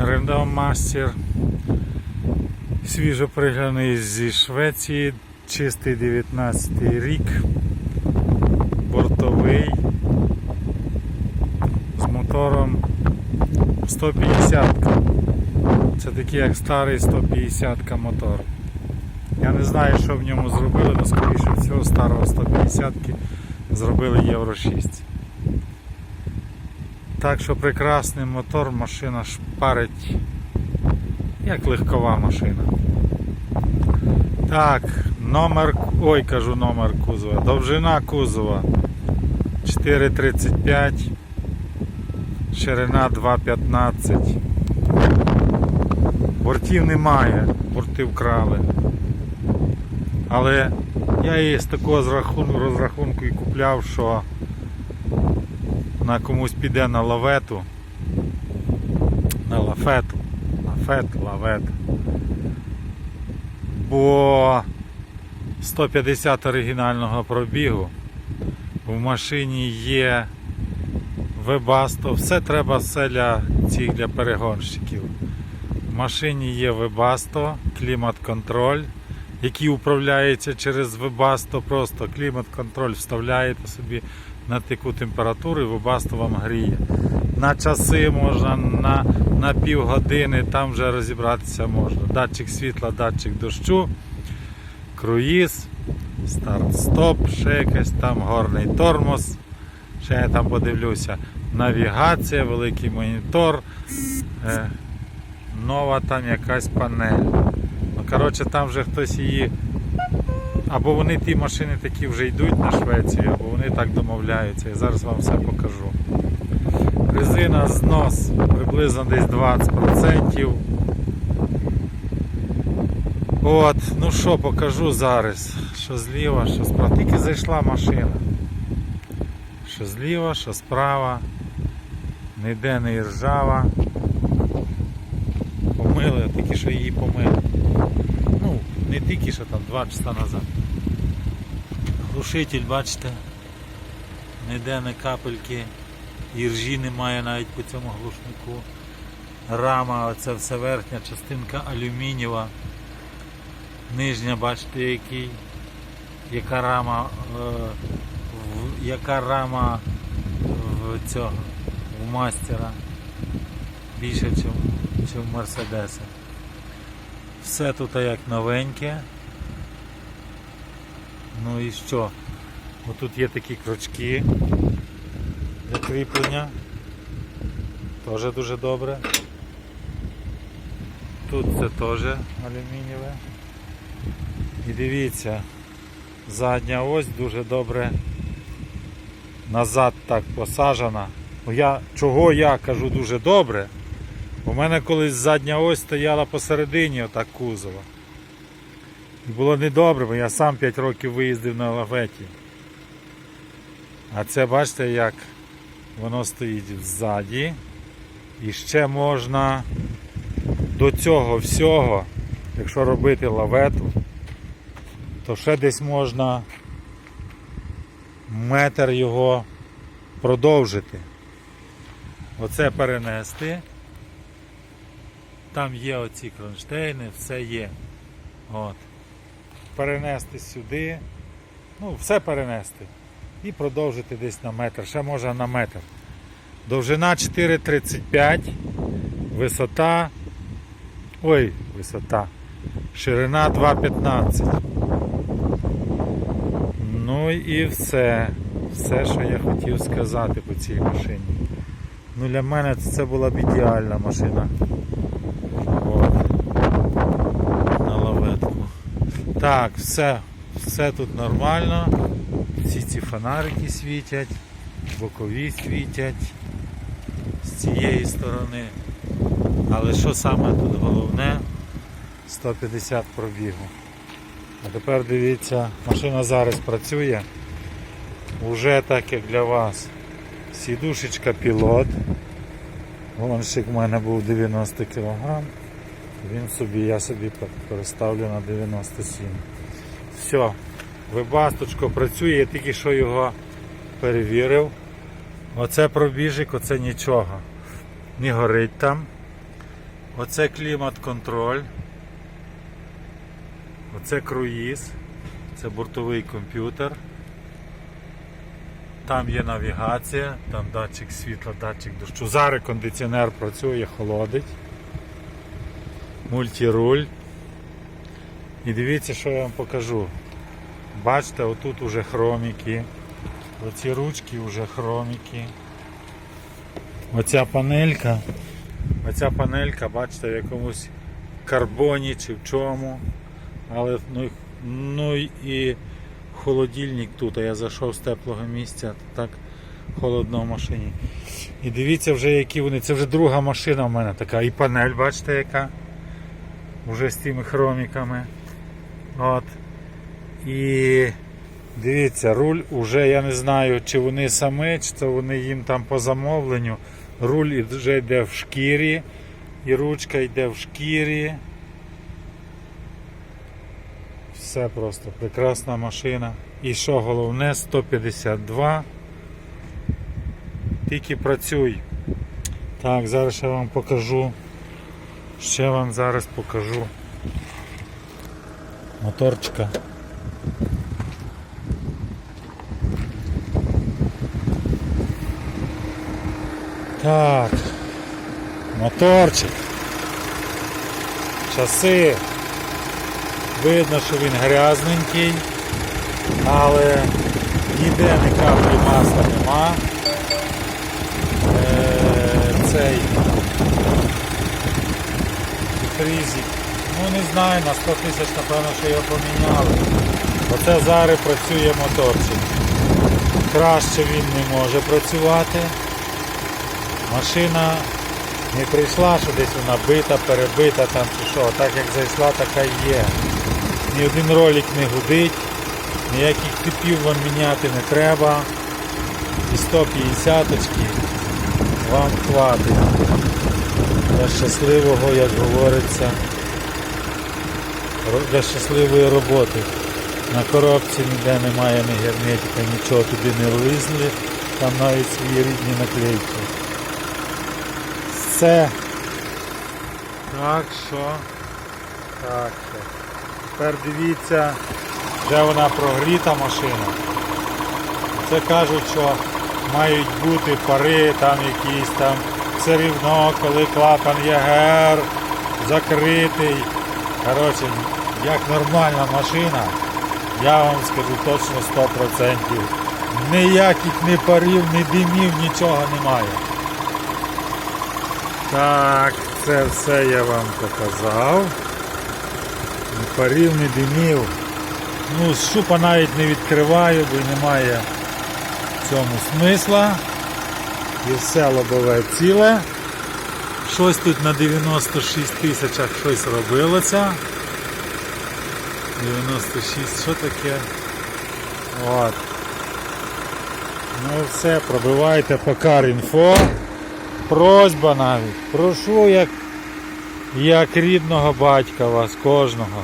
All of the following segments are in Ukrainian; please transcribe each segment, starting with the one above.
Рендомастер. Свіжо пригнаний зі Швеції, чистий 19 рік, бортовий з мотором 150. Це такий як старий 150 мотор. Я не знаю, що в ньому зробили, але скоріше всього старого 150 зробили Євро 6. Так що прекрасний мотор, машина шпарить як легкова машина. Так, номер, ой, кажу номер кузова. Довжина кузова 4,35, ширина 2,15. Бортів немає, борти вкрали. Але я її з такого розрахунку і купляв, що вона комусь піде на лавету, на лафету, лафет, лавет. Бо 150 оригінального пробігу. В машині є вебасто, все треба все для цих для перегонщиків. В машині є вебасто, клімат-контроль, який управляється через вебасто. Просто клімат-контроль вставляєте собі на таку температуру і вебасто вам гріє. На часи можна, на, на півгодини там вже розібратися можна. Датчик світла, датчик дощу, круїз, старт-стоп, ще якийсь там горний тормоз. Ще я там подивлюся. Навігація, великий монітор, е, нова там якась панель. Ну, коротше, там вже хтось її. Або вони ті машини такі вже йдуть на Швецію, або вони так домовляються. Я зараз вам все покажу. Резина знос приблизно десь 20%. От, ну що покажу зараз. Що зліва, що справа. Тільки зайшла машина. Що зліва, що справа. Ніде не ржава. Помили, тільки що її помили. Ну, не тільки що там, два часа назад. Глушитель, бачите, ніде не капельки, іржі немає навіть по цьому глушнику. Рама, оце все верхня частинка алюмінієва. Нижня, бачите, який, яка рама, е, в, яка рама в цього, в мастера більше, ніж в Мерседеса. Все тут як новеньке. Ну і що? Отут є такі крючки для кріплення. Теж дуже добре. Тут це теж алюмінієве. І дивіться, задня ось дуже добре назад так посажена. Я, чого я кажу дуже добре? У мене колись задня ось стояла посередині отак кузова. Було недобре, бо я сам 5 років виїздив на лаветі. А це бачите, як воно стоїть ззаді. І ще можна до цього всього, якщо робити лавету, то ще десь можна метр його продовжити. Оце перенести. Там є оці кронштейни, все є. От. Перенести сюди. Ну, все перенести. І продовжити десь на метр. Ще може на метр. Довжина 4,35, висота. Ой, висота. Ширина 2,15. Ну і все. Все, що я хотів сказати по цій машині. Ну для мене це була б ідеальна машина. От. На лаветку. Так, все, все тут нормально. Всі ці фонарики світять, бокові світять з цієї сторони. Але що саме тут головне? 150 пробігу. А тепер дивіться, машина зараз працює. Уже так як для вас. Сідушечка пілот. Гонщик в мене був 90 кг. Він собі, я собі переставлю на 97. Все, вибасточко працює, я тільки що його перевірив. Оце пробіжик, оце нічого. Не горить там. Оце клімат-контроль. Оце круїз. Це бортовий комп'ютер. Там є навігація, там датчик світла, датчик дощу. Зараз кондиціонер працює, холодить. Мультіруль. І дивіться, що я вам покажу. Бачите, отут уже хроміки. Оці ручки вже хроміки. Оця панелька. Оця панелька, бачите, в якомусь карбоні чи в чому. Але ну, ну і холодильник тут, а я зайшов з теплого місця, так холодно в машині. І дивіться вже які вони. Це вже друга машина в мене така. І панель, бачите, яка. Вже з тими хроміками. От. І дивіться, руль уже я не знаю, чи вони самі, чи то вони їм там по замовленню. Руль вже йде в шкірі, і ручка йде в шкірі. Все просто прекрасна машина. І що головне 152. Тільки працюй. Так, зараз ще вам покажу. Ще вам зараз покажу. Моторчика. Так. Моторчик. Часи. Видно, що він грязненький, але ніде ні каплі масла нема. Е, цей фрізик. Ну не знаю, на 100 тисяч напевно, що його поміняли. Оце зараз працює моторчик. Краще він не може працювати. Машина не прийшла, що десь вона бита, перебита там чи що. Так як зайшла, така і є. Ні один ролик не гудить, ніяких типів вам міняти не треба. І 150 очки вам хватить. Для щасливого, як говориться, для щасливої роботи. На коробці ніде немає ні герметика, нічого туди не влізли, там навіть свої рідні наклейки. Все. Так що. Так що. Тепер дивіться, вже вона прогріта машина. Це кажуть, що мають бути пари там якісь там. Все рівно, коли клапан ЄГР закритий. Коротше, як нормальна машина, я вам скажу точно 100%. Ніяких ні парів, ні димів, нічого немає. Так, це все я вам показав. Ні парів, ні димів. Ну, щупа навіть не відкриваю, бо немає в цьому смисла. І все лобове ціле. Щось тут на 96 тисячах щось робилося. 96, що таке? От. Ну все, пробивайте по Карінфо. Просьба навіть. Прошу як, як рідного батька вас, кожного.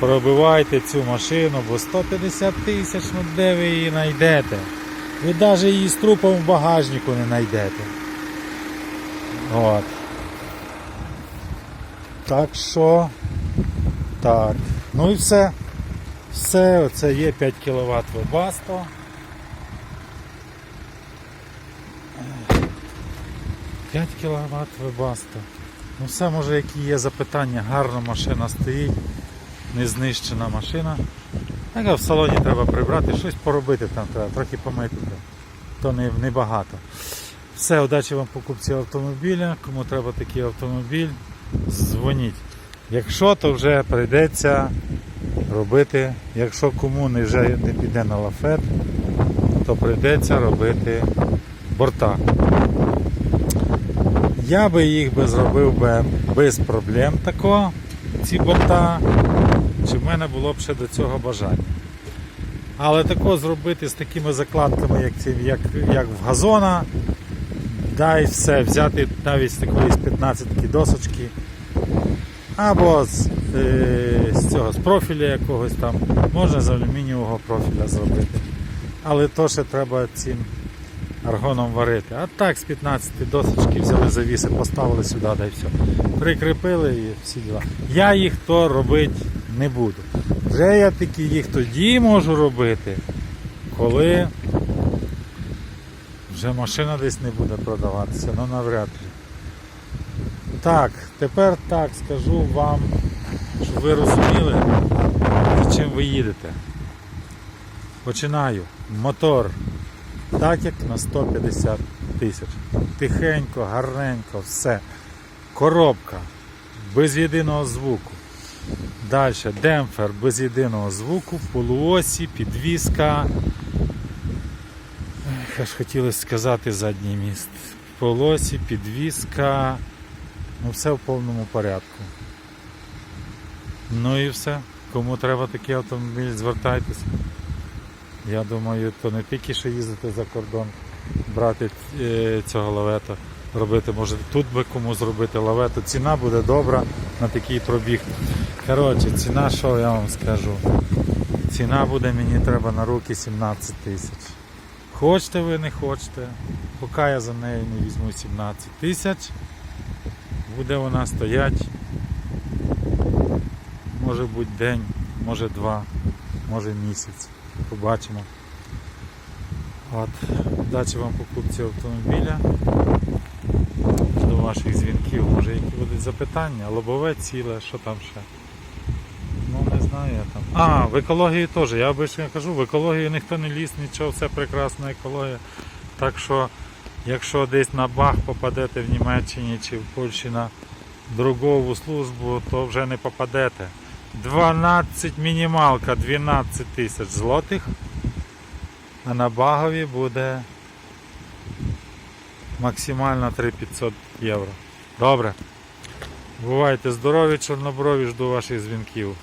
Пробивайте цю машину, бо 150 тисяч, ну де ви її знайдете? Ви навіть її з трупом в багажнику не знайдете. От. Так що. Так. Ну і все. Все, оце є 5 кВт Webasto. 5 кВт Webasto. Ну все, може які є запитання, гарна машина стоїть, не знищена машина. Така в салоні треба прибрати, щось поробити там треба, трохи помити. То не, не багато. Все, удачі вам покупці автомобіля. Кому треба такий автомобіль, дзвоніть. Якщо, то вже прийдеться робити, якщо кому не вже не піде на лафет, то прийдеться робити борта. Я би їх би зробив би без проблем тако, ці борта, чи в мене було б ще до цього бажання. Але тако зробити з такими закладками, як, як, як в газона, да і все, взяти навіть з такої з 15 досочки, або з, е, з цього з профіля якогось там, можна з алюмінієвого профіля зробити. Але то ще треба цим аргоном варити. А так з 15 досочки взяли завіси, поставили сюди, да все. Прикріпили і всі діла. Я їх то робити не буду. Вже я таки їх тоді можу робити, коли вже машина десь не буде продаватися, ну навряд ли. Так, тепер так скажу вам, щоб ви розуміли, за чим ви їдете. Починаю. Мотор. Так як на 150 тисяч. Тихенько, гарненько, все. Коробка без єдиного звуку. Далі демпфер без єдиного звуку, полуосі, підвіска. Ех, Аж хотілося сказати задній міст. Полосі, підвіска. Ну все в повному порядку. Ну і все. Кому треба такий автомобіль, звертайтеся. Я думаю, то не тільки що їздити за кордон, брати е, цього лавета, робити, може тут би кому зробити лавету. Ціна буде добра на такий пробіг. Коротше, ціна, що я вам скажу? Ціна буде мені треба на руки 17 тисяч. Хочете ви, не хочете. Поки я за неї не візьму 17 тисяч, буде вона стоять. Може бути день, може два, може місяць. Побачимо. От. Удачі вам покупці автомобіля. Ваших дзвінків, може які будуть запитання, лобове ціле, що там ще. Ну не знаю я там. А, в екології теж. Я обично кажу, в екологію ніхто не ліз, нічого, все прекрасна екологія. Так що, якщо десь на бах попадете в Німеччині чи в Польщі на другову службу, то вже не попадете. 12 мінімалка, 12 тисяч злотих, а на багові буде максимально 3500 євро. Добре. Бувайте здорові, чорноброві, жду ваших дзвінків.